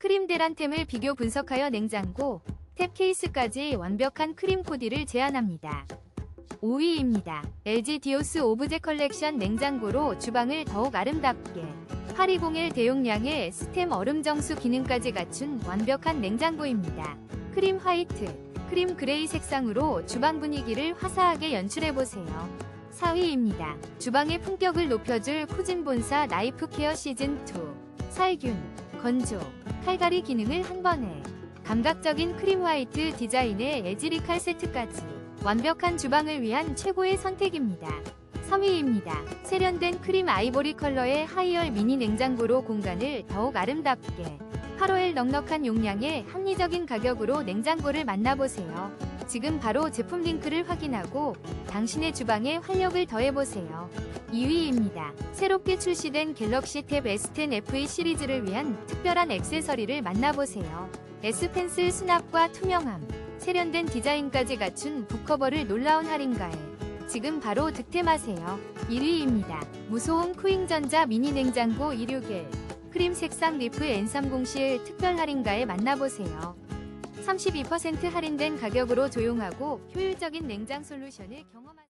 크림 대란템을 비교 분석하여 냉장고, 탭 케이스까지 완벽한 크림 코디를 제안합니다. 5위입니다. LG 디오스 오브제 컬렉션 냉장고로 주방을 더욱 아름답게 8201 대용량의 스템 얼음 정수 기능까지 갖춘 완벽한 냉장고입니다. 크림 화이트, 크림 그레이 색상으로 주방 분위기를 화사하게 연출해보세요. 4위입니다. 주방의 품격을 높여줄 쿠진 본사 나이프 케어 시즌2 살균, 건조, 칼갈이 기능을 한 번에 감각적인 크림 화이트 디자인의 에지리 칼 세트까지 완벽한 주방을 위한 최고의 선택입니다. 3위입니다. 세련된 크림 아이보리 컬러의 하이얼 미니 냉장고로 공간을 더욱 아름답게 8호엘 넉넉한 용량의 합리적인 가격으로 냉장고를 만나보세요. 지금 바로 제품 링크를 확인하고 당신의 주방에 활력을 더해보세요. 2위입니다. 새롭게 출시된 갤럭시 탭 S10 FE 시리즈를 위한 특별한 액세서리를 만나보세요. S펜슬 수납과 투명함, 세련된 디자인까지 갖춘 북커버를 놀라운 할인가에 지금 바로 득템하세요. 1위입니다. 무소음 쿠잉전자 미니 냉장고 261 크림 색상 리프 N307 특별 할인가에 만나보세요. 32% 할인된 가격으로 조용하고 효율적인 냉장 솔루션을 경험하세요.